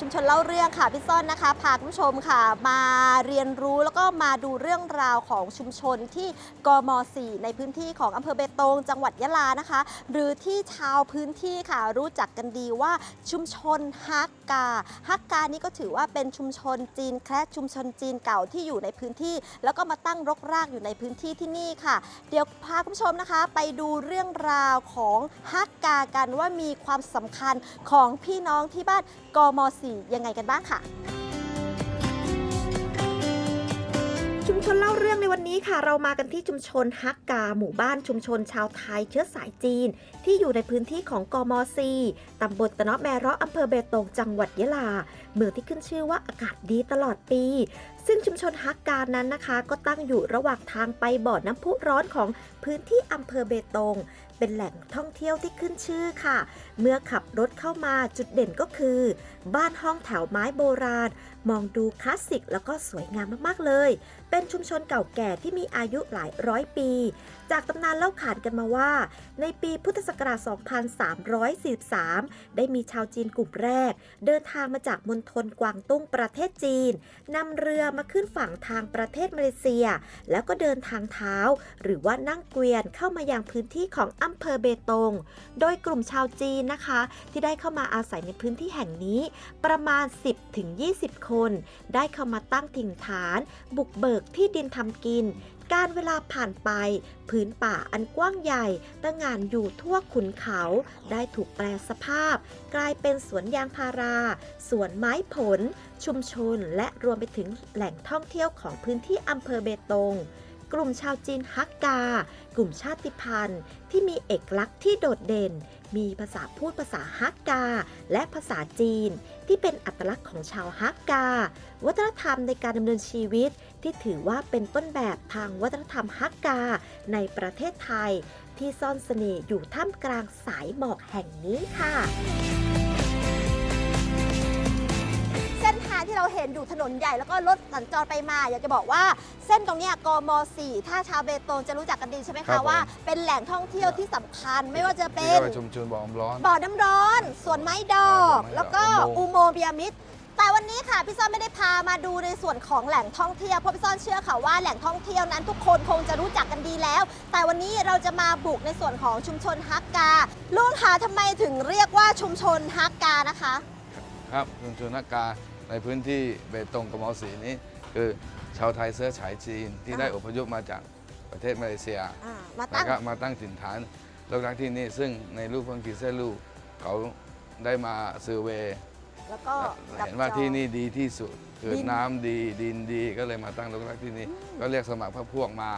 ชุมชนเล่าเรื่องค่ะพี่ซ่อนนะคะพาคุณผู้ชมค่ะ มาเรียนรู้แล้วก็มาดูเรื่องราวของชุมชนที่กม 4 ในพื้นที่ของอำเภอเบตง จังหวัดยะลานะคะ หรือที่ชาวพื้นที่ค่ะรู้จักกันดีว่าชุมชนฮักกาฮักกานี่ก็ถือว่าเป็นชุมชนจีนแคระชุมชนจีนเก่าที่อยู่ในพื้นที่ แล้วก็มาตั้งรกรากอยู่ในพื้นที่ที่นี่ค่ะ เดี๋ยวพาคุณผู้ชมนะคะ ไปดูเรื่องราวของฮักกากันว่ามีความสำคัญของพี่น้องที่บ้านกม 4ยังไงกันบ้างค่ะ ชุมชนเล่าเรื่องในวันนี้ค่ะ เรามากันที่ชุมชนฮักกา หมู่บ้านชุมชนชาวไทยเชื้อสายจีน ที่อยู่ในพื้นที่ของกม4ตำบลตะเนาะแมเราะอำเภอเบตงจังหวัดยะลา เมืองที่ขึ้นชื่อว่าอากาศดีตลอดปี ซึ่งชุมชนฮักกานั้นนะคะ ก็ตั้งอยู่ระหว่างทางไปบ่อน้ำพุร้อนของพื้นที่อำเภอเบตง เป็นแหล่งท่องเที่ยวที่ขึ้นชื่อค่ะ เมื่อขับรถเข้ามาจุดเด่นก็คือ บ้านห้องแถวไม้โบราณ มองดูคลาสสิกแล้วก็สวยงามมากๆเลย เป็นชุมชนเก่าแก่ที่มีอายุหลายร้อยปี จากตำนานเล่าขานกันมาว่า ในปีพุทธศักราช 2343 ได้มีชาวจีนกลุ่มแรก เดินทางมาจากมณฑลกวางตุ้งประเทศจีนนำเรือมาขึ้นฝั่งทางประเทศมาเลเซีย แล้วก็เดินทางเท้า หรือว่านั่งเกวียนเข้ามายังพื้นที่ของอำเภอเบตง โดยกลุ่มชาวจีนนะคะ ที่ได้เข้ามาอาศัยในพื้นที่แห่งนี้ ประมาณ 10-20 คน ได้เข้ามาตั้งถิ่นฐาน บุกเบิกที่ดินทำกินการเวลาผ่านไป พื้นป่าอันกว้างใหญ่ตั้งงานอยู่ทั่วขุนเขา ได้ถูกแปลสภาพ กลายเป็นสวนยางพารา สวนไม้ผล ชุมชนและรวมไปถึงแหล่งท่องเที่ยวของพื้นที่อำเภอเบตง กลุ่มชาวจีนฮักกา กลุ่มชาติพันธุ์ ที่มีเอกลักษณ์ที่โดดเด่น มีภาษาพูดภาษาฮักกา และภาษาจีน ที่เป็นอัตลักษณ์ของชาวฮักกา วัฒนธรรมในการดำเนินชีวิต ที่ถือว่าเป็นต้นแบบทางวัฒนธรรมฮักกา ในประเทศไทย ที่ซ่อนเสน่ห์อยู่ท่ามกลางสายหมอกแห่งนี้ค่ะ ที่เราเห็นอยู่ถนนใหญ่แล้วก็รถสัญจรไปมาอยากจะบอกว่าเส้นตรงเนี้ยกม 4 ถ้าชาวเบตงจะรู้จักกันดีใช่ไหมครัคะบผม ว่าเป็นแหล่งท่องเที่ยวที่สำคัญไม่ว่าจะเป็ที่นเรียกว่าชุมชนบ่อน้ำร้อน บ่อน้ำร้อนสวนไม้ดอกอ่าแล้วก็อุอุโมโมงงค์ค์พีระมิด แต่วันนี้ค่ะพี่ซ่อนไม่ได้พามาดูในส่วนของแหล่งท่องเที่ยวเพราะพี่ซ่อนเชื่อค่ะว่าแหล่งท่องเที่ยวนั้นทุกคนคงจะรู้จักกันดีแล้ว แต่วันนี้เราจะมาบุกในส่วนของชุมชนฮักกาลุงคะทำไมถึงเรียกว่าชุมชนฮักกานะคะ ครับชุมชนนักกา ในพื้นที่เบตงกับมอสีนี้ คือชาวไทยเสื้อฉายจีนที่อ่าได้อพยพมาจากประเทศมาเลเซียอ่ามาแล้ตั้วงก็มาตั้งถิ่นฐานรกรักที่นี่ซึ่งในรูปพังกีเซลูเขาได้มาเซอร์เวย์แล้วก็จับเห็นว่าจอง ที่นี่ดีที่สุดคือดิน น้ำดีดินดีก็เลยมาตั้งรกรักที่นี่ก็เรียกสมัครพรรคพวกมา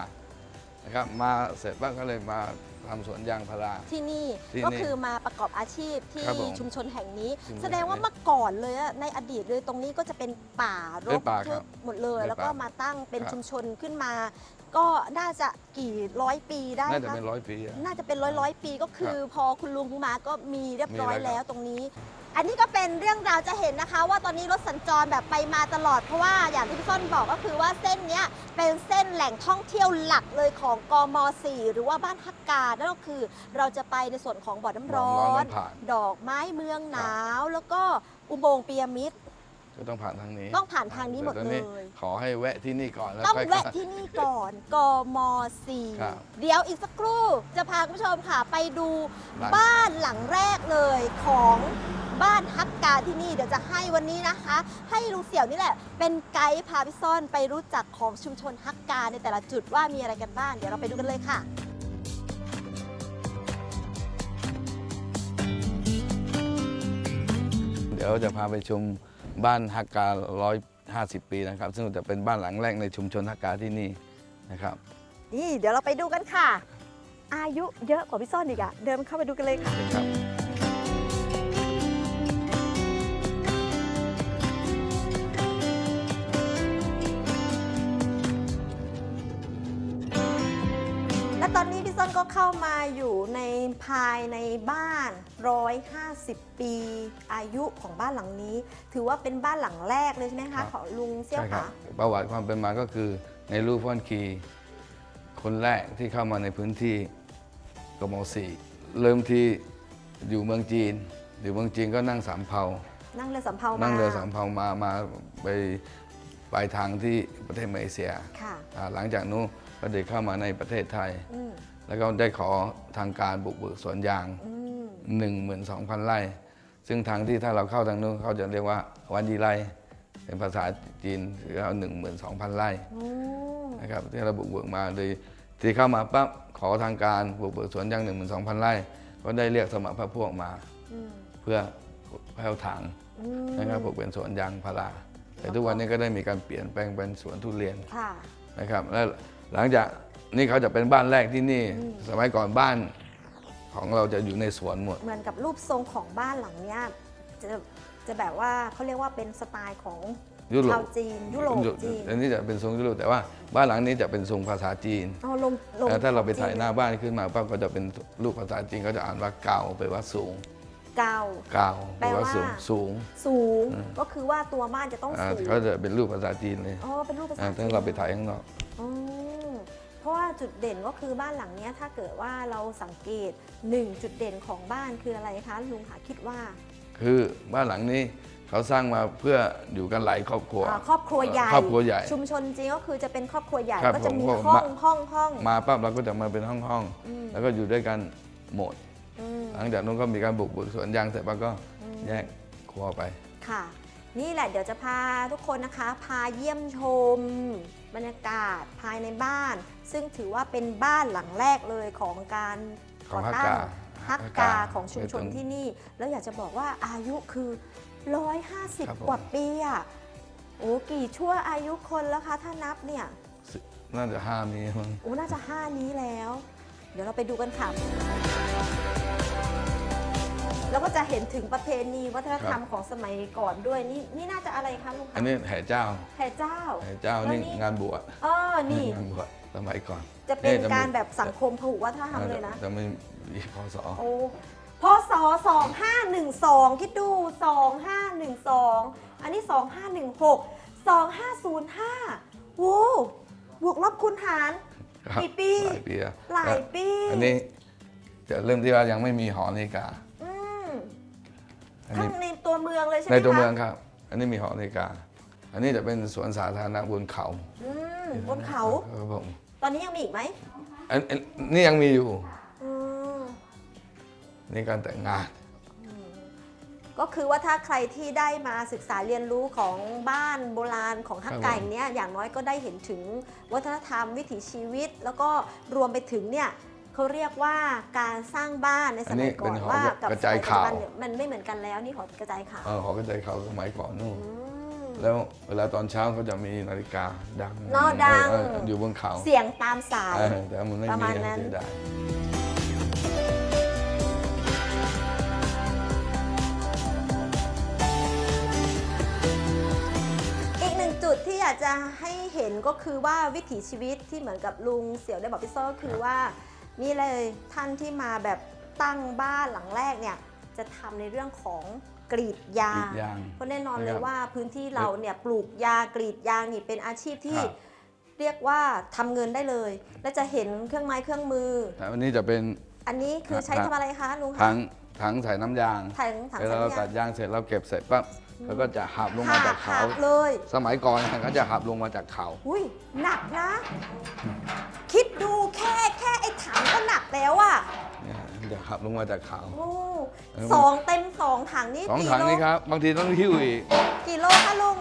นะครับมาเสร็จบ้างก็เลยมาทำสวนยางพารา ที่นี่ที่นี่ก็คือมาประกอบอาชีพที่ครับผมชุมชนแห่งนี้ ชุมชนแสดงว่าแห่งนี้เมื่อก่อนเลยอะในอดีตเลยตรงนี้ก็จะเป็นป่ารเป็กนป่าครับหมดเลยเป็นแล้วก็ป่ามมาตั้งเป็นครับ ชุมชนขึ้นมา ก็น่าจะกี่ร้อยปีได้น่าจะคะเป็นร้อยปีอะ น่าจะเป็นร้อยร้อยปีก็คือ พอคุณลุงมาก็มีเรียบร้อยมีแล้วครับ แล้วตรงนี้ อันนี้ก็เป็นเรื่องราวจะเห็นนะคะ ว่าตอนนี้รถสัญจรแบบไปมาตลอดเพราะว่าอย่างที่พี่ส้นบอกก็คือว่าเส้นเนี้ยเป็นเส้นแหล่งท่องเที่ยวหลักเลยของกม 4 หรือว่าบ้านฮักกานั่นก็คือเราจะไปในส่วนของบ่อน้ำร้อบ่อน้ำร้อนน น้ำผ่าน ดอกไม้เมืองหนาว แล้วก็อุโมงค์พีระมิด ก็ต้องผ่านทางนี้ต้องผ่านทางนี้หมดแต่ตอเลย ขอให้แวะที่นี่ก่อนแล้วต้องค่อยแวะเข้าที่นี่ก่อนกมครับ4เดี๋ยวอีกสักครู่จะพาคุณผู้ชมค่ะไปดูหลัง บ้านหลังแรกเลยของบ้านฮักกาที่นี่เดี๋ยวจะให้วันนี้นะคะ ให้ลุงเสี่ยวนี่แหละ เป็นไกด์พาพี่ซ่อนไปรู้จักของชุมชนฮักกาในแต่ละจุดว่ามีอะไรกันบ้างเดี๋ยวเราไปดูกันเลยค่ะ เดี๋ยวจะพาไปชม บ้านฮักการ้อย50 ปีนะครับ ซึ่งจะเป็นบ้านหลังแรกในชุมชนทักกาที่นี่นะครับ นี่เดี๋ยวเราไปดูกันค่ะ อายุเยอะกว่าพี่ซ่อนอีกอะเดินเข้าไปดูกันเลยค่ะครับและ เข้ามาอยู่ในภายในบ้าน 150 ปีอายุของบ้านหลังนี้ ถือว่าเป็นบ้านหลังแรกเลยใช่ไหมครัคะบของลุงเซี่ยวใช่ครัขาบประวัติความเป็นมาก็คือในรูปพ่อนคีคนแรกที่เข้ามาในพื้นที่กมสีเริ่มที่อยู่เมืองจีน อยู่เมืองจีนก็นั่งสามเภา นั่งเรือสำเภามานั่งเรือสามเภามามาไปปลายทางที่ประเทศมาเลเซียค่ะ อ่าหลังจากนู้นก็ได้เข้ามาในประเทศไทย อืม แล้วก็ได้ขอทางการบุกเบิกสวนยางอืม12,000 ไร่ ซึ่งทางที่ถ้าเราเข้าทางนู้นเขาจะเรียกว่าวันดีไร่เป็นภาษาจีนคือเอา12,000 ไร่โอ้นะครับที่เราบุกเบิกมาโดยที่เข้ามาปั๊บขอทางการบุกเบิกสวนยาง 12,000 ไร่ ก็ได้เรียกสมัครพรรคพวกมาอืมเพื่อแผ่วถางอืมนะครับปลูกเป็นสวนยางพารา แต่ทุกวันนี้ก็ได้มีการเปลี่ยนแปลงเป็นสวนทุเรียนค่ะนะครับ แล้วหลังจาก นี่เขาจะเป็นบ้านแรกที่นี่ สมัยก่อนบ้านของเราจะอยู่ในสวนหมด เหมือนกับรูปทรงของบ้านหลังเนี้ยจะจะแบบว่าเขาเรียกว่าเป็นสไตล์ของยุโรชาวปจีนยุโรปจีนอันนี้จะเป็นทรงยุโรปแต่ว่าบ้านหลังนี้จะเป็นทรงภาษาจีน เอาลงลงแล้วถ้าเราไปถ่ายจีหน้าบ้านขึ้นมาปั๊บก็จะเป็นรูปภาษาจีนก็จะอ่านว่าเก่าแปลว่าสูง เกาเก่าแปลว่าสูงสูง สูงก็คือว่าตัวบ้านจะต้องอ่าสูงเขาจะเป็นรูปภาษาจีนเลยอ๋อเป็นรูปภาษาอ่าจีถ้านเราไปถ่ายข้างนอก อ๋อ เพราะว่าจุดเด่นก็คือบ้านหลังเนี้ยถ้าเกิดว่าเราสังเกตหนึ่งจุดเด่นของบ้านคืออะไรคะลุงหาคิดว่า คือบ้านหลังนี้เขาสร้างมาเพื่ออยู่กันหลายครอบครัวอ่าครอบครัวใหญ่ครอบครัวใหญ่ชุมชนจริงก็คือจะเป็นครอบครัวใหญ่ครับก็จะมีผมห้องผมห้องห้องมาปั๊บเราก็จะมาเป็นห้องห้องๆอืมแล้วก็อยู่ด้วยกันหมดอืมหลังจากนั้นก็มีการบุกเบิกสวนยางเสร็จปั๊บก็แยกครัวไปค่ะ นี่แหละเดี๋ยวจะพาทุกคนนะคะ พาเยี่ยมชม บรรยากาศภายในบ้าน ซึ่งถือว่าเป็นบ้านหลังแรกเลยของการของก่ฮักตั้กาฮักฮักกากาของชุมชนโดยตรงที่นี่ แล้วอยากจะบอกว่าอายุคือครับผม150 กว่าปีอะโอ้กี่ชั่วอายุคนแล้วคะถ้านับเนี่ย น่าจะห้ามีมั้งโอ้น่าจะ5นี้แล้ว เดี๋ยวเราไปดูกันค่ะ แล้วก็จะเห็นถึงประเพณีวัฒนธรรมของสมัยก่อนด้วยนี่นี่น่าจะอะไรคะลุงคะอันนี้แห่เจ้าแห่เจ้าแห่เจ้าแล้วนี่นี่งานบวชเออนี่งานบวชสมัยก่อน จะเป็นนี่จะมีการแบบสังคมพหุวัฒนธรรมเลยนะจะไม่มีพศโอ้พศ2512 คิดดู 2512 อันนี้ 2516 2505โว้บวกลบคูณหารครับกี่ปี หลายปีอะหลายปี อันนี้จะเริ่มที่ว่ายังไม่มีหอนาฬิกาอืม อันข้านี้งในตัวเมืองเลยใช่ไหมในคะตัวเมืองครับ อันนี้มีหอนาฬิกา อันนี้จะเป็นสวนสาธารณะบนเขาอืมบนเขา ครับผมตอนนี้ยังมีอีกไหมอันอันนี่ยังมีอยู่อืมนี่การแต่งงาน ก็คือว่าถ้าใครที่ได้มาศึกษาเรียนรู้ของบ้านโบราณของฮักครับไก่เนี้ยอย่างน้อยก็ได้เห็นถึงวัฒนธรรมวิถีชีวิต แล้วก็รวมไปถึงเนี่ย เขาเรียกว่าการสร้างบ้านในสอันมันี้ยก่เป็อนนหอว่ากับกระสจายมัยปัจจุข่าวบันเนี่ยมันไม่เหมือนกันแล้วนี่หอกระจายข่าวเออหอกระจายเขาสมัยก่อนนู่นอืมแล้วเวลาตอนเช้าเขาจะมีนาฬิกาดังเนอะดังเออเอออยู่บนเขา เสียงตามสายเออแต่มันไม่ประมีมาณนั้นเสียดายอีกหนึ่งจุดที่อยากจะให้เห็นก็คือว่าวิถีชีวิตที่เหมือนกับลุงเสี่ยวได้บอกพี่โซ่ก็คือว่า นี่เลยท่านที่มาแบบตั้งบ้านหลังแรกเนี่ยจะทำในเรื่องของกรีดยากรีดยางเพราะแน่นอนนะครับเลยว่าพื้นที่เราเนี่ยปลูกยากรีดยางนี่เป็นอาชีพที่ครับเรียกว่าทำเงินได้เลย และจะเห็นเครื่องไม้เครื่องมือแต่วันนี้จะเป็นอันนี้คือใช้ครับทำอะไรคะลุงคะถังถังใส่น้ำยางถังถังเวลาสัญเราญาตัดยางเสร็จเราเก็บเสร็จปั๊บ แล้วก็จะหับลงมาจากเขา หักเลย สมัยก่อนเนี่ยเขาจะหับลงมาจากเขา อุ้ยหนักนะ คิดดูแค่แค่ไอ้ถังก็หนักแล้วอะเนี่ยจะหับลงมาจากเขา โอ้เออ สองเต็มสองถังนี่สองกี่ถังโลนี้ครับ บางทีต้องหิ้วอีกกี่โลคะลุง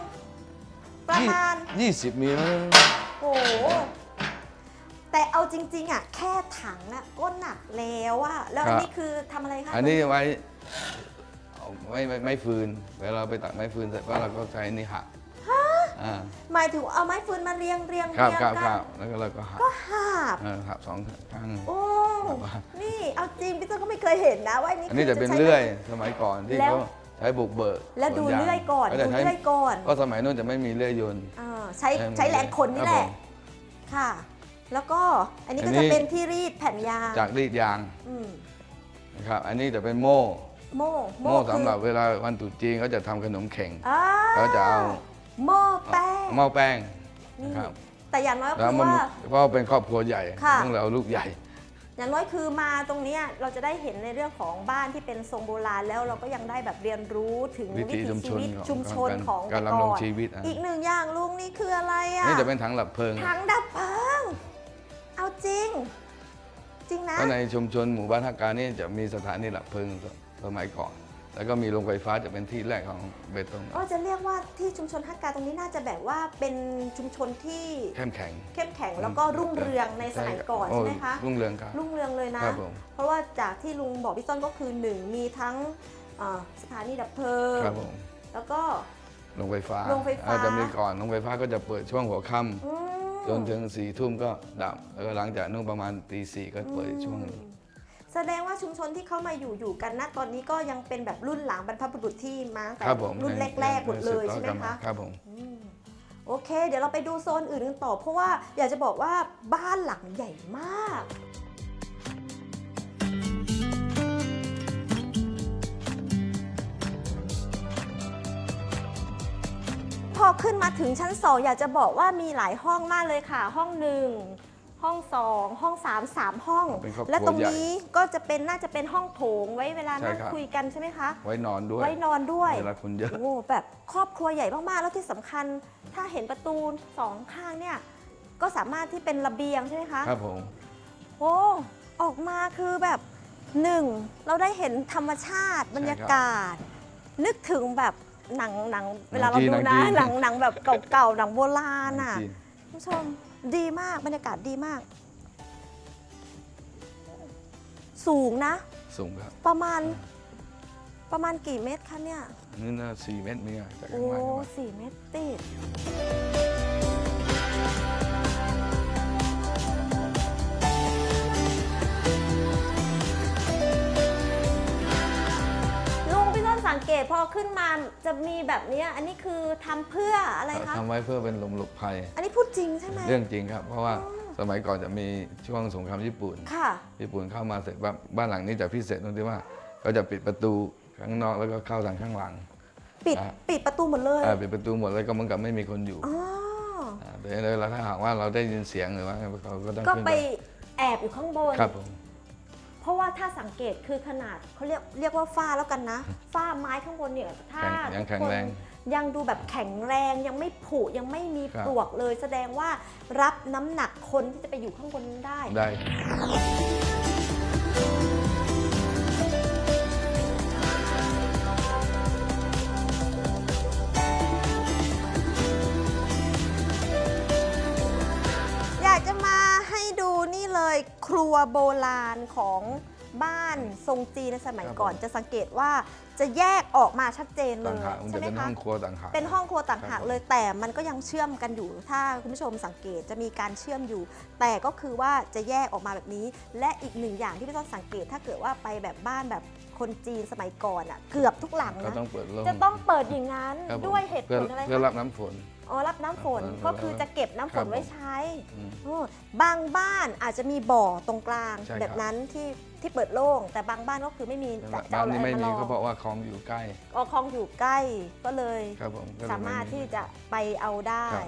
ประมาณ ยี่สิบมีมั้งโอ้โห แต่เอาจริง ๆอะแค่ถังอะก็หนักแล้วอะแล้วอันนี้คือทำอะไรคะอันนี้ไว้เอา ไว้ไว้ไม้ฟืน เวลาเราไปตัดไม้ฟืนเสร็จก็เราก็ใช้นี่หักอ่าหมายถึงเอาไม้ฟืนมาเรียงเรียงครับเรียงครับกัครันบแล้วก็เราก็หักก็หาบเออหักสองข้าง โอ้ครับ นี่เอาจริงพี่ต้นก็ไม่เคยเห็นนะว่าอันนี้อันนี้คืจะเป็นใช้ เลื่อยสมัยก่อนที่แล้ว เขาใช้บุกเบิกแล้วดูสนางเลื่อยก่อนก็ดูจะใช้เลื่อยก่อนก็สมัยนู้นจะไม่มีเลื่อยยนต์อ่าใช้ใช้ใช้แรงคนนี่แหละครับผม ค่ะ แล้วก็อันนี้อัก็นนี้ จะเป็นที่รีดแผ่นยางจากรีดยางอืมนะครับอันนี้จะเป็นโม่ โม่โม่คือสำหรับเวลาวันตรุษจีนเขาจะทำขนมเข่ง อ่าเขาจะเอา โม่แป้งหม้อแป้งนี่นะครับแต่อย่างน้อยก็แล้วคือมันว่า เพราะว่าเป็นครอบครัวใหญ่ค่ะ ต้องเราลูกใหญ่ อย่างน้อยคือมาตรงเนี้ยเราจะได้เห็นในเรื่องของบ้านที่เป็นทรงโบราณแล้วเราก็ยังได้แบบเรียนรู้ถึงวิวิถีถีชุมชชีนวิตของชุมชนของการแต่ดำรงก่อนชีวิตอะ อีกหนึ่งอย่างลุงนี่คืออะไรอะนี่จะเป็นถังหลับเพลิงถังดับเพลิงเอาจริง จริงนะเพราะในชุมชนหมู่บ้านฮักการนี่จะมีสถานีหลับเพลิง สมัยก่อน แล้วก็มีโรงไฟฟ้าจะเป็นที่แรกของเบตงก็จะเรียกว่าที่ชุมชนฮักกาตรงนี้น่าจะแบบว่าเป็นชุมชนที่เข้มแข็ง เข้มแข็งแล้วก็รุ่งเรืองในสมัยก่อนโใช่ไหมคะรุ่งเรืองครับรุ่งเรืองเลยนะครับผมเพราะว่าจากที่ลุงบอกพี่ต้นก็คือหนึ่งมีทั้งอ่าสถานีดับเพลิงครับผมแล้วก็โรงไฟฟ้าโรงไฟฟ้าอ่จะมีก่อนโรงไฟฟ้าก็จะเปิดช่วงหัวค่อืมำจนถึงสี่ทุ่มก็ดับแล้วก็หลังจากนู้นประมาณตีสี่ก็เปิดอีกช่วงหนึง แสดงว่าชุมชนที่เข้ามาอยู่อยู่กันณตอนนี้ก็ยังเป็นแบบรุ่นหลังบรรพบุรุษที่มาตั้งแต่ครับผมรุ่นแรกๆหมดเลยใช่ไหมสืบทอดกันคะครับผมอืมโอเค เดี๋ยวเราไปดูโซนอื่นกันต่อ เพราะว่าอยากจะบอกว่าบ้านหลังใหญ่มาก พอขึ้นมาถึงชั้นสองอยากจะบอกว่ามีหลายห้องมากเลยค่ะ ห้องหนึ่ง ห้องสองห้องสามสามห้อง เป็นครอบครัวและตรงใหญ่นี้ก็จะเป็นน่าจะเป็นห้องโถงไว้เวลาใช่นั่งครับ คุยกันใช่ไหมคะ ไว้นอนด้วย ไว้นอนด้วยเวลาคนเยอะ โอ้แบบครอบครัวใหญ่มากๆ แล้วที่สำคัญ ถ้าเห็นประตูสองข้างเนี่ย ก็สามารถที่เป็นระเบียงใช่ไหมคะ ครับผม โอ้ ออกมาคือแบบหนึ่งเราได้เห็นธรรมชาติบรรยากาศ นึกถึงแบบหนังหนังเวลาเราดูนะหนังหนังแบบเก่าๆหนังโบราณอะจีน คุณผู้ชม ดีมากบรรยากาศดีมาก สูงนะ สูงครับประมาณ ประมาณกี่เมตรคะเนี่ย นี่น่าสี่เมตรมีอะจากข้าโอ้งล่างขึ้นมา สี่เมตรติด ต้นสังเกตพอขึ้นมาจะมีแบบเนี้ยอันนี้คือทำเพื่ออะไรคะ ทำไว้เพื่อเป็นหลุมหลบภัย อันนี้พูดจริงใช่ไหม เรื่องจริงครับ เพราะว่าสมัยก่อนจะมีช่วงสงครามญี่ปุ่น ค่ะ ญี่ปุ่นเข้ามาเสร็จบ้านบ้านหลังนี้จะพิเศษตรงที่ว่าเขาจะปิดประตูข้างนอกแล้วก็เข้าทางข้างหลัง ปิดอะ ปิดประตูหมดเลยอ่าปิดประตูหมดแล้วก็เหมันกับไม่มีคนอยู่อ๋ออ่าแต่แล้วถ้าหากว่าเราได้ยินเสียงหรือว่าเขาก็ต้องก็ขึ้นไปไปแอบอยู่ข้างบน ครับผม เพราะว่าถ้าสังเกตคือขนาดเขาเรียกเรียกว่าฝ้าแล้วกันนะฝ้าไม้ข้างบนเนี่ยถ้าแข็งยังแข็งแรงทุกคนยังดูแบบแข็งแรงยังไม่ผุยังไม่มีครับปลวกเลย แสดงว่ารับน้ำหนักคนที่จะไปอยู่ข้างบนนั้นได้ได้ รัวโบราณของบ้านทรงจีนในสมัยครับก่อนผมจะสังเกตว่าจะแยกออกมาชัดเจนเลต่างยหากมันใช่จะไหมเป็นคะห้องครัวต่างหาก เป็นห้องครัวต่างหากครับเลยแต่มันก็ยังเชื่อมกันอยู่ ถ้าคุณผู้ชมสังเกตจะมีการเชื่อมอยู่ แต่ก็คือว่าจะแยกออกมาแบบนี้ และอีกหนึ่งอย่างที่พี่ต้องสังเกตถ้าเกิดว่าไปแบบบ้านแบบคนจีนสมัยก่อนอะเกือบทุกหลังก็นะต้องเปิดโล่งจะต้องเปิดอย่างนั้นครับผมด้วยเหตุผเพื่อลอะไรเพื่อรัคะบน้ำฝน อ๋อรับน้ำฝนเออก็คือจะเก็บน้ำฝครันบผมไว้ใช้อืม โอ้บางบ้านอาจจะมีบ่อตรงกลาง ใช่ครับ แบบนั้นที่ที่เปิดโล่ง แต่บางบ้านก็คือไม่มีจะจะบ้านเอาอะไรนี้ไม่มาลมีองก็เพราะว่าคลองอยู่ใกล้อ๋อคลองอยู่ใกล้ก็เลย ครับผมก็เลยสามารถไที่จะไปเอาได้ครับ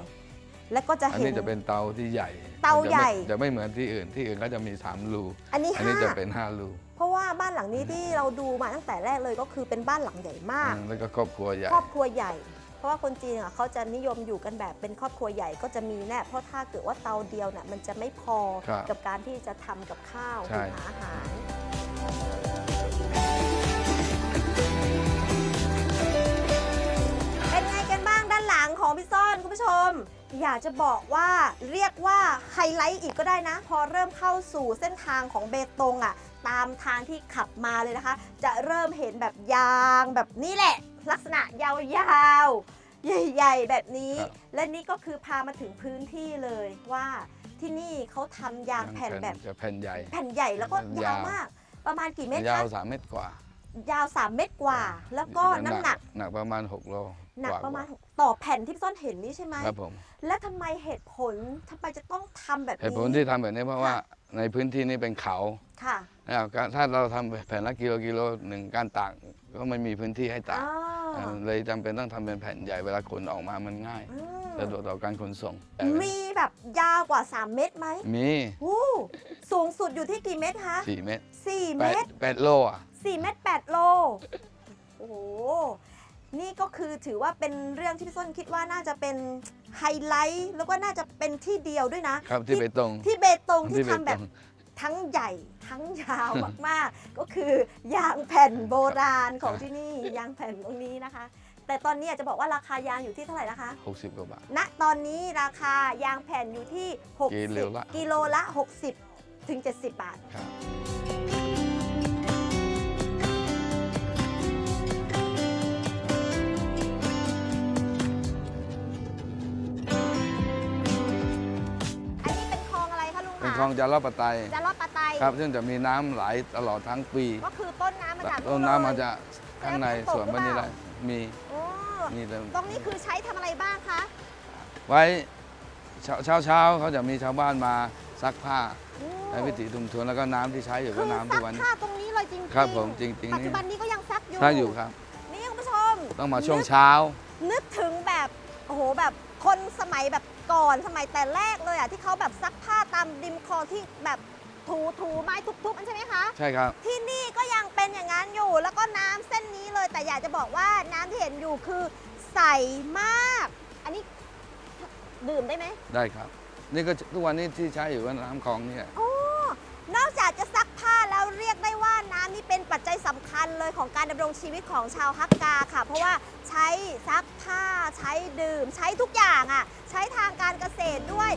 แล้วก็จะอันเห็นนี้จะเป็นเตาที่ใหญ่เตาใหญ่ จะไม่จะไม่เหมือนที่อื่นที่อื่นก็จะมีสามรูอันนี้อันห้านี้จะเป็นห้ารูเพราะว่าบ้านหลังนี้ที่เราดูมาตั้งแต่แรกเลยก็คือเป็นบ้านหลังใหญ่มาก อืมแล้วก็ครอบครัวใหญ่ ครอบครัวใหญ่ เพราะว่าคนจีนอะเขาจะนิยมอยู่กันแบบเป็นครอบครัวใหญ่ก็จะมีแน่เพราะถ้าเกิดว่าเตาเดียวเนี่ยมันจะไม่พอกับการที่จะทำกับข้าวใช่หุงหาอาหารเป็นไงกันบ้างด้านหลังของพี่ซ่อนคุณผู้ชม อยากจะบอกว่าเรียกว่าไฮไลท์อีกก็ได้นะ พอเริ่มเข้าสู่เส้นทางของเบตงอะ ตามทางที่ขับมาเลยนะคะ จะเริ่มเห็นแบบยางแบบนี้แหละ ลักษณะยาวใหญ่ ๆ แบบนี้ ครับ และนี่ก็คือพามาถึงพื้นที่เลยว่าที่นี่เขาทำยางแผ่นแบบ จะแผ่นใหญ่ แผ่นใหญ่แล้วก็ยายาววมาก ประมาณกี่เมตรยาคะวสามเมตรกว่ายาว 3 เมตรกว่า แล้วก็น้ำหนักหนักประมาณ6โลหนักว่ประมาณต่อแผ่นที่พี่ต้นเห็นนี่ใช่ไหม ครับผม และทำไมเหตุผลทำไมจะต้องทำแบบเหนี้ตุผลที่ทำแบบนี้เพราะว่า ในพื้นที่นี้เป็นเขาค่ะแล้วการถ้าเราทำแผ่นละกิโลกิโลหนึ่งการตากก็ไม่มีพื้นที่ให้ตากอ๋อเอ่อเลยจำเป็นต้องทำเป็นแผ่นใหญ่เวลาขนออกมามันง่าย อืมสะดวกต่อการขนส่งมีแบบยาวกว่า 3 เมตรไหมมีวู้สูงสุดอยู่ที่กี่เมตรคะ4เมตร4เมแปดตรแปดโลอะ4เมตร8โล โอ้โห นี่ก็คือถือว่าเป็นเรื่องที่พี่ส้นคิดว่าน่าจะเป็นไฮไลท์แล้วก็น่าจะเป็นที่เดียวด้วยนะครับที่ไปตรงที่เบตงที่เบทำแบบตงทั้งใหญ่ทั้งยาวมากๆ ก็คือยางแผ่นโบราณของที่นี่ยางแผ่นตรงนี้นะคะ แต่ตอนนี้อยากจะบอกว่าราคายางอยู่ที่เท่าไหร่นะคะ 60กว่าบาทณตอนนี้ราคายางแผ่นอยู่ที่กิโลละ60กิโลละ 60 ถึง 70 บาท ลุงเป็นคะคลองจาระปะไตจะรอดปลาไตครับซึ่งจะมีน้ำไหลตลอดทั้งปี ก็คือต้นน้ำมาจากต้นน้ำมาเลยจากข้างในแล้วสวนตกหรือมันนี่เปแหล่าละมีโอ้มีแต่ตรงนี้คือใช้ทำอะไรบ้างคะ ไว้เช้าเช้าเช้าเขาจะมีชาวบ้านมาซักผ้าโอ้ในวิถีชุมชนแล้วก็น้ำที่ใช้อยู่คืก็อน้ำซัทุกกวันนี้ผ้าตรงนี้เลยจริงๆครับผมจริงๆปัจนี่จุบันนี้ก็ยังซักอยู่ซักอยู่ครับ นี่คุณผู้ชมต้องมาช่วงเช้า นึกถึงแบบโอ้โหแบบคนสมัยแบบ ก่อนสมัยแต่แรกเลยอะที่เขาแบบซักผ้าตามริมคลองที่แบบถูถูไม้ทุบๆอันใช่ไหมคะ ใช่ครับ ที่นี่ก็ยังเป็นอย่างนั้นอยู่ แล้วก็น้ำเส้นนี้เลย แต่อยากจะบอกว่าน้ำที่เห็นอยู่คือใสมาก อันนี้ดื่มได้ไหมได้ครับ นี่ก็ทุกวันนี้ที่ใช้อยู่ก็น้ำคลองเนี่ย โอ้นอกจากจะซักผ้าแล้ว เรียกได้ว่าน้ำนี่เป็นปัจจัยสำคัญเลยของการดำรงชีวิตของชาวฮักกาค่ะ เพราะว่าใช้ซักผ้าใช้ดื่ม ใช้ทุกอย่างอะใช้ทางการเกษตรด้วย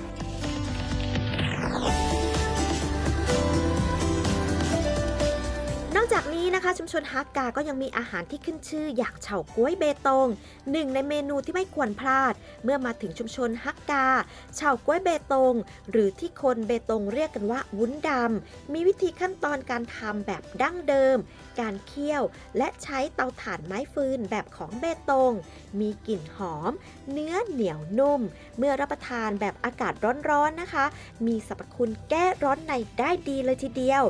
จากนี้นะคะชุมชนฮักกา ก็ยังมีอาหารที่ขึ้นชื่อ อย่างเฉาก๊วยเบตงหนึ่งในเมนูที่ไม่ควรพลาด เมื่อมาถึงชุมชนฮักกา เฉาก๊วยเบตง หรือที่คนเบตงเรียกกันว่าวุ้นดำ มีวิธีขั้นตอนการทำแบบดั้งเดิม การเคี่ยว และใช้เตาถ่านไม้ฟืนแบบของเบตง มีกลิ่นหอม เนื้อเหนียวนุ่ม เมื่อรับประทานแบบอากาศร้อนๆนะคะ มีสรรพคุณแก้ร้อนในได้ดีเลยทีเดียว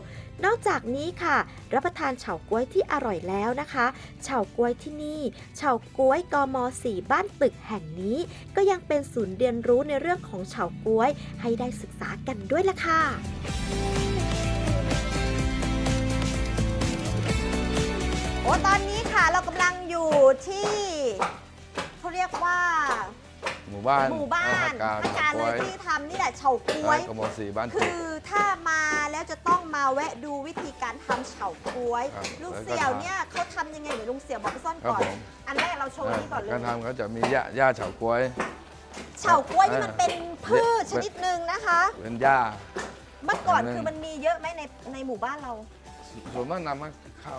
นอกจากนี้ค่ะ รับประทานเฉาก๊วยที่อร่อยแล้วนะคะ เฉาก๊วยที่นี่ เฉาก๊วยกม4บ้านตึกแห่งนี้ ก็ยังเป็นศูนย์เรียนรู้ในเรื่องของเฉาก๊วย ให้ได้ศึกษากันด้วยล่ะค่ะโอ้ตอนนี้ค่ะเรากำลังอยู่ที่เขาเรียกว่า หมู่บ้านหมู่บ้านกาพัฒนาเลกล้วยยที่ทำนี่แหละเฉาก๊วยกมสี่บ้านคืติดอถ้ามาแล้วจะต้องมาแวะดูวิธีการทำเฉาก๊วยครับลุงแล้วก็เสี่ยวเนี่ยเขาทำยังไงเดี๋ยวลุงเสี่ยวบอกพี่ซ่อนครับก่อนผมอันแรกเราโชว์นี่ก่อนเลยการทำเขาจะมีหญ้าหญ้าเฉาก๊วยเฉาก๊วยนี่มันเป็นพืชเอ่อชนิดหนึ่งนะคะ เป็นหญ้าเมื่อก่อนอันนั้นคือมันมีเยอะไหมในในหมู่บ้านเราส่วนมากนำมาเข้า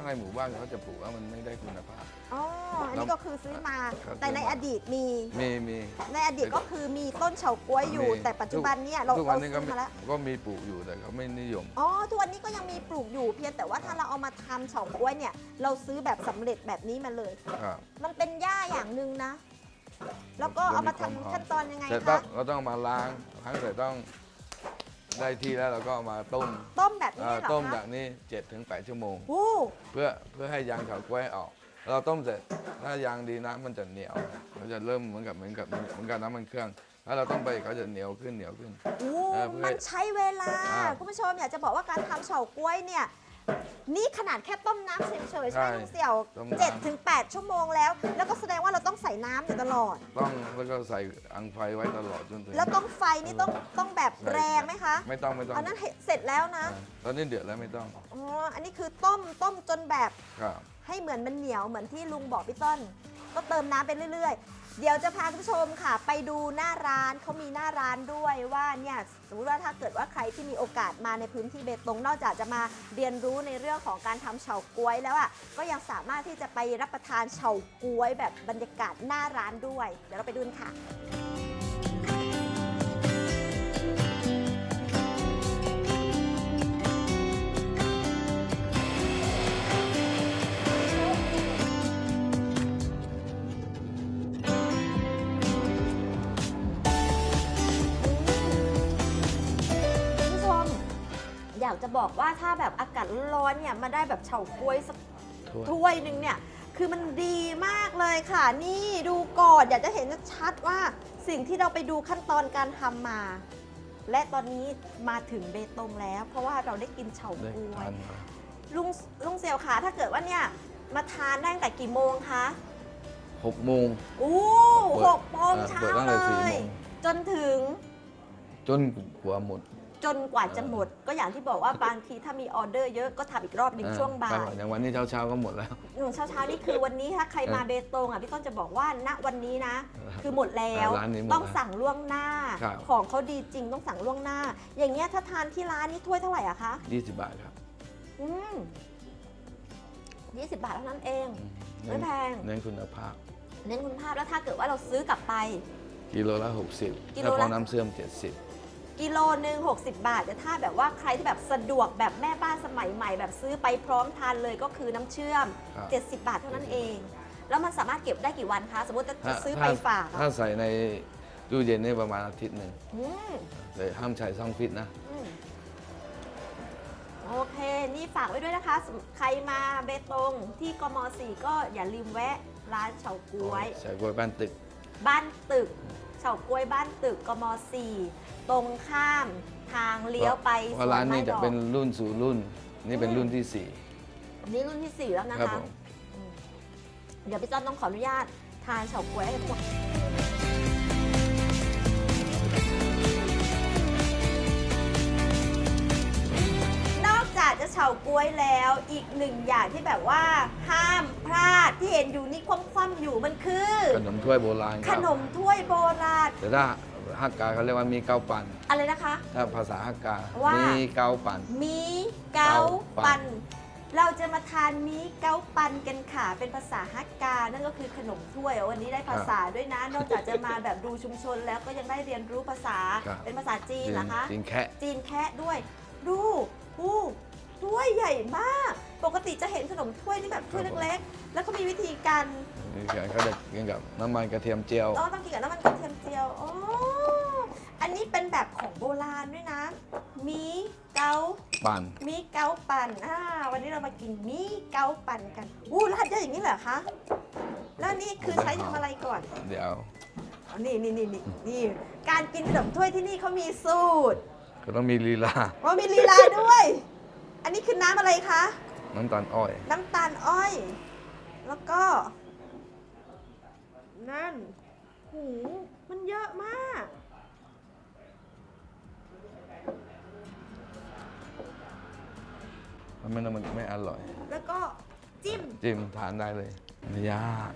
ถ้าในหมู่บ้านเขาจะปลูกว่ามันไม่ได้คุณภาพ อ๋อ อันนี้ก็คือซื้อมา ครับ แต่ในอดีตมี มีมี ในอดีตก็คือมีต้นเฉาก๊วยอยู่ มีแต่ปัจจุบันเนี่ยเราทุกเราวันนี้ก็ซื้อมีมาแล้ว ก็มีปลูกอยู่แต่เขาไม่นิยม อ๋อ ทุกวันนี้ก็ยังมีปลูกอยู่เพียงแต่ว่าถ้าเราเอามาทำเฉาก๊วยเนี่ย เราซื้อแบบสำเร็จแบบนี้มาเลย ครับมันเป็นหญ้าอย่างหนึ่งนะ แล้วก็เอามาทำขั้นตอนยังไงเสร็จต้อคะ งเราต้องมาล้างล้างเสร็จต้อง ได้ที่แล้วเราก็เอามาต้มต้มแบบนี้เอ่อเหรอต้มแบคะบนี้7ถึง8ชั่วโมง โอ้เพื่อเพื่อให้ยางเฉาก๊วยออก เราต้มเสร็จถ้ายางดีน้ำมันจะเหนียวมันจะเริ่มเหมือนกับเหมือนกับเหมือนกับน้ำมันเครื่องถ้าเราต้มไปเขาจะเหนียวขึ้นเหนียวขึ้น โหเออเพื่อมันใช้เวลา อ่า คุณผู้ชมอยากจะบอกว่าการทำเฉาก๊วยเนี่ย นี่ขนาดแค่ต้มน้ำเฉยๆใช่ไหมใช่ลุงเสี่ยวต้มน้ำ เจ็ดถึงแปดชั่วโมงแล้ว แล้วก็แสดงว่าเราต้องใส่น้ำอยู่ตลอด ต้องแล้วก็ใส่อังไฟไว้ตลอดจนถึงแล้วต้องไฟนี่ต้องต้องแบบแรงไหมคะไม่ต้องไม่ต้องอันนั้นเสร็จแล้วนะอ่าตอนนี้เดือดแล้วไม่ต้องอ๋อ อันนี้คือต้มต้มจนแบบครับ ให้เหมือนมันเหนียวเหมือนที่ลุงบอกพี่ต้น ก็เติมน้ำไปเรื่อยๆ เดี๋ยวจะพาคุณผู้ชมค่ะ ไปดูหน้าร้านเขามีหน้าร้านด้วยว่าเนี่ยสมมติว่าถ้าเกิดว่าใครที่มีโอกาสมาในพื้นที่เบตงนอกจากจะมาเรียนรู้ในเรื่องของการทำเฉาก๊วยแล้วอะก็ยังสามารถที่จะไปรับประทานเฉาก๊วยแบบบรรยากาศหน้าร้านด้วย เดี๋ยวเราไปดูกันค่ะ จะบอกว่าถ้าแบบอากาศร้อนๆเนี่ยมาได้แบบเฉาก๊วยสักถ้วยถ้วยหนึ่งเนี่ยคือมันดีมากเลยค่ะ นี่ดูก่อนอยากจะเห็นชัดๆว่าสิ่งที่เราไปดูขั้นตอนการทำมา และตอนนี้มาถึงเบตงแล้ว เพราะว่าเราได้กินเฉาได้ก๊วทายนมาลุงลุงเซลขาถ้าเกิดว่าเนี่ยมาทานได้ตั้งแต่กี่โมงคะหกโมงอู้เปิดหกโมงอ่าเช้าเปิดตั้งเลแต่สี่โมยงจนถึง จนกว่าหมด จนกว่าจะหมด ก็อย่างที่บอกว่าบางทีถ้ามีออเดอร์เยอะก็ทำอีกรอบหนึ่งอ่ช่วงบ่าไปยก่อนอย่างวันนี้เช้าเช้าๆก็หมดแล้วเช้าเช้าๆนี่คือวันนี้ถ้าใครมาเออเบตงอะพี่ต้นจะบอกว่าณวันนี้นะเออคือหมดแล้วร้านนี้หมดต้องแล้วสั่งล่วงหน้าครับของเขาดีจริงต้องสั่งล่วงหน้า อย่างเงี้ยถ้าทานที่ร้านนี่ถ้วยเท่าไหร่อะคะ20 บาทครับอืมยี่สิบบาทเท่านั้นเองอืไม่แพงเน้นคุณภาพ เน้นคุณภาพแล้วถ้าเกิดว่าเราซื้อกลับไป กิโลละ60กิโลถ้าละพอน้ำเสื่อม กิโลหนึ่ง60 บาท แต่ถ้าแบบว่าใครที่แบบสะดวกแบบแม่บ้านสมัยใหม่ แบบซื้อไปพร้อมทานเลยก็คือน้ำเชื่อม70ครับ 70 บาทเท่านั้นเอง แล้วมันสามารถเก็บได้กี่วันคะ สมมติจะถ้าซื้อถ้าไปฝากอะถ้าใส่ในตู้เย็นนี่ประมาณอาทิตย์หนึ่งอืมแต่ห้ามใช้ซ่องฟิตนะ อืมโอเค นี่ฝากไว้ด้วยนะคะสำใครมาเบตงที่กม4ก็อย่าลืมแวะร้านเฉาก๊วยใส่กล้วยบ้านตึกบ้านตึก เฉาก๊วยบ้านตึกกม4ตรงข้ามทางเลี้ยวไปเพราะร้านนี้จะสวไม้ดอกเป็นรุ่นสู่รุ่น นี่เป็นรุ่นที่นี่รุ่นที่4แล้วนะ4ครับคะผม อืมเดี๋ยวพี่ต้นต้องขออนุญาตทานเฉาก๊วยให้หมด จากจะเฉาก๊วยแล้วอีกหนึ่งอย่างที่แบบว่าห้ามพลาดที่เห็นอยู่นี่คว่ำๆอยู่มันคือ ขนมถ้วยโบราณคขรับนมถ้วยโบราณแต่ถ้าฮักกาเขาเรียกว่ามีเกาปั่นอะไรนะคะ ถ้าภาษาฮักกาว่า มีมีเกาปั่น มีเกาเกาปั่ปันนเราจะมาทานมีเกาปันกันค่ะ เป็นภาษาฮักกา นั่นก็คือขนมถ้วยวันนี้ได้ภาษาด้วยนะ นอกจากจะมาแบบดูชุมชนแล้วก็ยังได้เรียนรู้ภาษา ครับ เป็นภาษาจีนเหรอคะ จีนแคะจีนแคะด้วย ดูอู้ ถ้วยใหญ่มาก ปกติจะเห็นขนมถ้วยที่แบบถ้วยเล็กๆ แล้วก็มีวิธีการนี่เขาจะกินกับน้ำมันกระเทียมเจียวต้องต้องกินกับน้ำมันกระเทียมเจียวอ๋ออันนี้เป็นแบบของโบราณด้วยนะ มีเกาปั่นมีเกาปั่นอ่าวันนี้เรามากินมีเกาปั่นกันอู้ราดเยอะอย่างนี้เหรอคะแล้วนี่คือใช้ทำอะไรก่อน เดี๋ยวอ๋อนี่นี่นี่นี่นี่การกินขนมถ้วยที่นี่เขามีสูตร ก็ต้องมีลีลา ว่ามีลีลาด้วย อันนี้คือน้ำอะไรคะ น้ำตาลอ้อย น้ำตาลอ้อย แล้วก็ นั่น หู มันเยอะมาก มันไม่มันไม่อร่อย แล้วก็จิ้ม จิ้มทานได้เลยไม่ยาก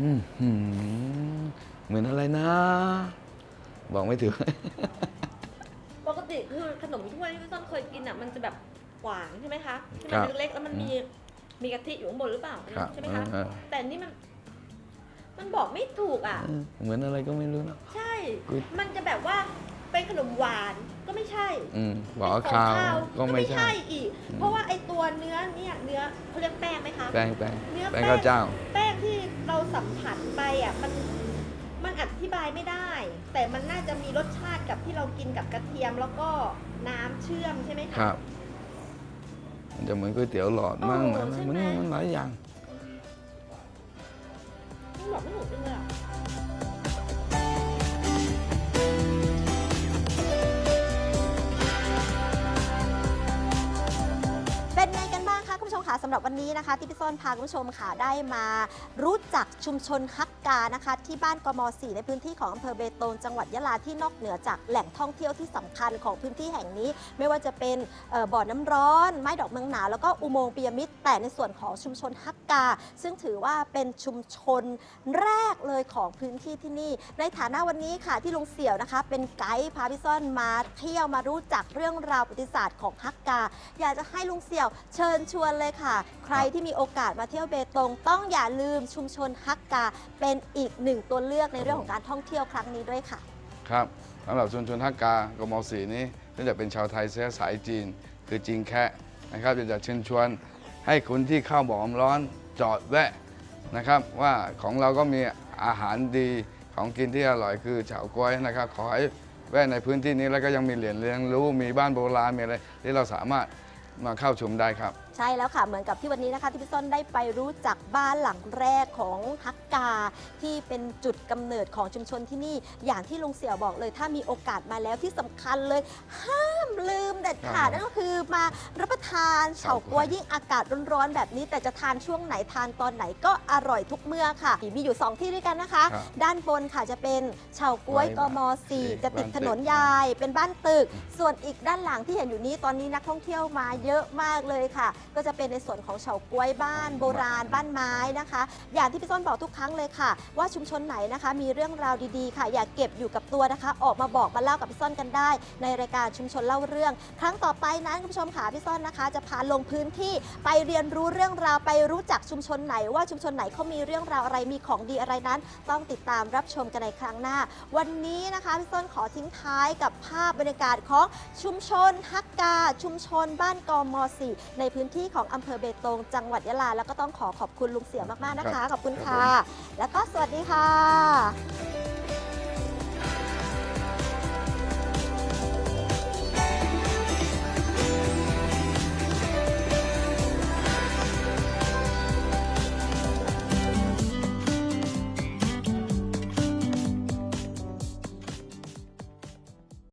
อืมหืมเหมือนอะไรนะ บอกไม่ถูกปก ติคือขนมถ้วยที่พี่ต้นเคยกินอะมันจะแบบขวางใช่ไหมคะที่ครัมันบเล็กๆแล้วมันมีมีกะทิอยู่ข้างบนหรือเปล่าครับใช่ไหมคะเออ แต่นี่มัน มันบอกไม่ถูกอะ เออเหมือนอะไรก็ไม่รู้นะ ใช่อุ๊ยมันจะแบบว่าเป็นขนมหวานก็ไม่ใช่ อืมบอกว่าเป็นคาวของก็ไม่ใช่ อีก เพราะว่าไอตัวเนื้อเนี่ยเนื้อเขาเรียกแป้งไหมคะ แป้งแป้งเนื้อแป้ง แป้งข้าวเจ้า แป้งที่เราสัมผัสไปอะมันมันอธิบายไม่ได้ แต่มันน่าจะมีรสชาติกับที่เรากินกับกระเทียมแล้วก็น้ำเชื่อมใช่ไหมคะ ครับ มันจะเหมือนก๋วยเตี๋ยวหลอดมั่งโอ้นะใช่มันไหมมันหลายอย่างไม่บอกไม่ถูกจริงเลยอะเป็นไสำหรับวันนี้นะคะที่พี่ส้นพาคุณผู้ชมค่ะได้มารู้จักชุมชนฮักกานะคะ ที่บ้านกม4ในพื้นที่ของอำเภอเบตงจังหวัดยะลาที่นอกเหนือจากแหล่งท่องเที่ยวที่สำคัญของพื้นที่แห่งนี้ ไม่ว่าจะเป็นบ่อน้ำร้อน ไม้ดอกเมืองหนาวแล้วก็อุโมงค์ปียมิตรแต่ในส่วนของชุมชนฮักกา ซึ่งถือว่าเป็นชุมชนแรกเลยของพื้นที่ที่นี่ ในฐานะวันนี้ค่ะที่ลุงเสี่ยวนะคะ เป็นไกด์พาพี่ซ่อนมาเที่ยวมารู้จักเรื่องราวประวัติศาสตร์ของฮักกา อยากจะให้ลุงเสี่ยวเชิญชวนเลยค่ะใครที่มีโอกาสมาเที่ยวเบตง ต้องอย่าลืมชุมชนฮักกา เป็นอีกหนึ่งตัวเลือกในเรื่องของการท่องเที่ยวครั้งนี้ด้วยค่ะ ครับสำหรับชุมชนฮักกากมสีนี้เนื่องจากเป็นชาวไทยเชื้อสายจีน คือจีนแคะนะครับอยากจะเชิญชวน ให้คนที่เข้าบ่อน้ำร้อนจอดแวะนะครับ ว่าของเราก็มีอาหารดีของกินที่อร่อยคือเฉาก๊วยนะครับ ขอให้แวะในพื้นที่นี้แล้วก็ยังมีเหรียญเลี้ยงรู้มีบ้านโบราณมีอะไรที่เราสามารถมาเข้าชมได้ครับ ใช่แล้วค่ะเหมือนกับที่วันนี้นะคะที่พี่ส้นได้ไปรู้จักบ้านหลังแรกของฮักกา ที่เป็นจุดกำเนิดของชุมชนที่นี่ อย่างที่ลุงเสี่ยวบอกเลย ถ้ามีโอกาสมาแล้วที่สำคัญเลย ห้ามลืมเด็ดขาดครับนั่นก็คือมารับประทานเฉาก๊วยเฉาก๊วยยิ่งอากาศร้อนๆแบบนี้ แต่จะทานช่วงไหนทานตอนไหนก็อร่อยทุกเมื่อค่ะ มีอยู่ 2 ที่ด้วยกันนะคะครับด้านบนค่ะจะเป็นเฉาก๊วยไว้กมสี่4จะติดบ้านถนนตึกยายเป็นบ้านตึก ส่วนอีกด้านหลังที่เห็นอยู่นี้ตอนนี้นักท่องเที่ยวมาเยอะมากเลยค่ะก็จะเป็นในส่วนของเฉาก๊วยบ้านโบราณบ้านไม้นะคะ อย่างที่พี่ต้นบอกทุกครั้งเลยค่ะ ว่าชุมชนไหนนะคะ มีเรื่องราวดีๆ ค่ะ อย่าเก็บอยู่กับตัวนะคะ ออกมาบอกมาเล่ากับพี่ส้นกันได้ ในรายการชุมชนเล่าเรื่อง ครั้งต่อไปนั้นคุณผู้ชมค่ะพี่ส้นนะคะ จะพาลงพื้นที่ไปเรียนรู้เรื่องราวไปรู้จักชุมชนไหน ว่าชุมชนไหนเขามีเรื่องราวอะไรมีของดีอะไรนั้น ต้องติดตามรับชมกันในครั้งหน้า วันนี้นะคะพี่ส้นขอทิ้งท้ายกับภาพบรรยากาศของชุมชนฮักกา ชุมชนบ้านกม 4 ในพื้นที่ของอำเภอเบตง จังหวัดยะลา แล้วก็ต้องขอขอบคุณลุงเสี่ยวมากๆนะคะ ขอบคุณค่ะ แล้วก็สวัสดีค่ะ